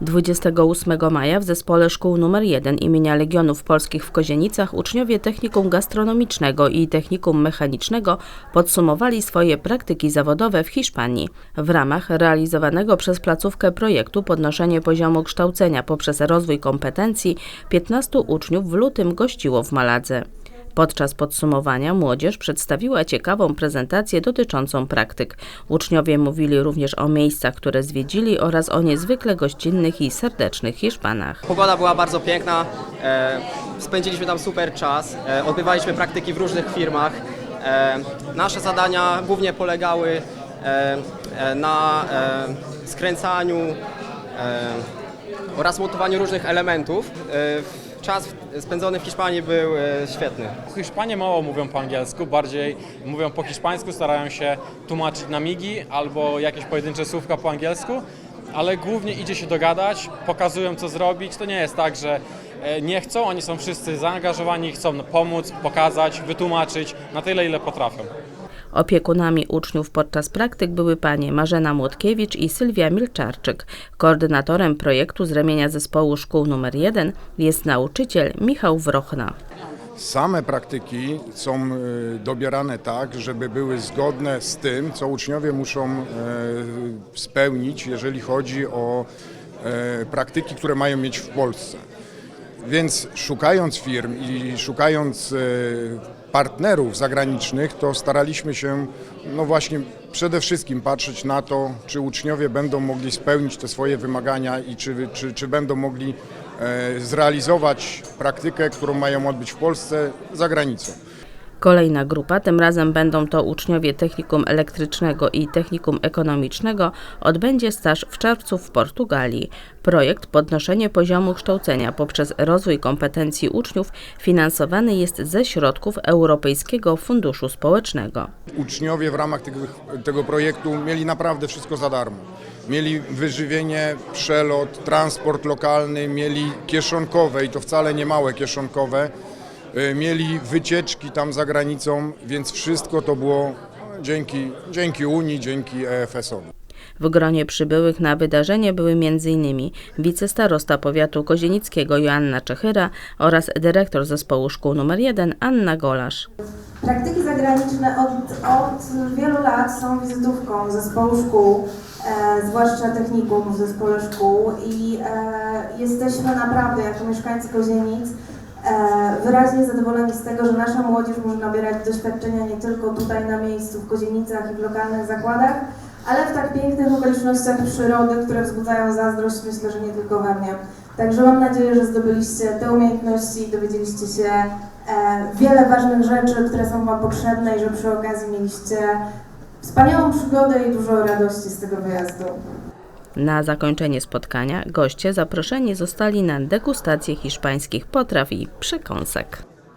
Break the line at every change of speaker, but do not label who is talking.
28 maja w zespole szkół nr 1 imienia Legionów Polskich w Kozienicach uczniowie Technikum Gastronomicznego i Technikum Mechanicznego podsumowali swoje praktyki zawodowe w Hiszpanii. W ramach realizowanego przez placówkę projektu Podnoszenie poziomu kształcenia poprzez rozwój kompetencji 15 uczniów w lutym gościło w Maladze. Podczas podsumowania młodzież przedstawiła ciekawą prezentację dotyczącą praktyk. Uczniowie mówili również o miejscach, które zwiedzili oraz o niezwykle gościnnych i serdecznych Hiszpanach.
Pogoda była bardzo piękna, e, spędziliśmy tam super czas, e, odbywaliśmy praktyki w różnych firmach. E, nasze zadania głównie polegały na skręcaniu oraz montowaniu różnych elementów. Czas spędzony w Hiszpanii był e, świetny.
Hiszpanie mało mówią po angielsku, bardziej mówią po hiszpańsku, starają się tłumaczyć na migi albo jakieś pojedyncze słówka po angielsku, ale głównie idzie się dogadać, pokazują co zrobić. To nie jest tak, że e, nie chcą, oni są wszyscy zaangażowani, chcą pomóc, pokazać, wytłumaczyć na tyle, ile potrafią.
Opiekunami uczniów podczas praktyk były panie Marzena Młotkiewicz i Sylwia Milczarczyk. Koordynatorem projektu z ramienia zespołu szkół nr 1 jest nauczyciel Michał Wrochna.
Same praktyki są y, dobierane tak, żeby były zgodne z tym, co uczniowie muszą e, spełnić, jeżeli chodzi o e, praktyki, które mają mieć w Polsce. Więc szukając firm i szukając e, partnerów zagranicznych, to staraliśmy się, no właśnie, przede wszystkim patrzeć na to, czy uczniowie będą mogli spełnić te swoje wymagania i czy, czy, czy będą mogli e, zrealizować praktykę, którą mają odbyć w Polsce za granicą.
Kolejna grupa, tym razem będą to uczniowie Technikum Elektrycznego i Technikum Ekonomicznego, odbędzie staż w czerwcu w Portugalii. Projekt Podnoszenie poziomu kształcenia poprzez rozwój kompetencji uczniów finansowany jest ze środków Europejskiego Funduszu Społecznego.
Uczniowie w ramach tego, tego projektu mieli naprawdę wszystko za darmo. Mieli wyżywienie, przelot, transport lokalny, mieli kieszonkowe i to wcale nie małe kieszonkowe. Y, Mieli wycieczki tam za granicą, więc wszystko to było dzięki, dzięki Unii, dzięki EFS-owi.
W gronie przybyłych na wydarzenie były m.in. wicestarosta powiatu kozienickiego Joanna Czechyra oraz dyrektor zespołu szkół nr 1 Anna Golasz.
Praktyki zagraniczne od, od wielu lat są wizytówką zespołu szkół, e, zwłaszcza technikum w zespole szkół i e, jesteśmy naprawdę jako mieszkańcy Kozienic e, wyraźnie zadowoleni z tego, że nasza młodzież może nabierać doświadczenia nie tylko tutaj na miejscu w Kozienicach i w lokalnych zakładach, ale w tak pięknych okolicznościach przyrody, które wzbudzają zazdrość, myślę, że nie tylko we mnie. Także mam nadzieję, że zdobyliście te umiejętności i dowiedzieliście się e, wiele ważnych rzeczy, które są Wam potrzebne i że przy okazji mieliście wspaniałą przygodę i dużo radości z tego wyjazdu.
Na zakończenie spotkania goście zaproszeni zostali na degustację hiszpańskich potraw i przekąsek.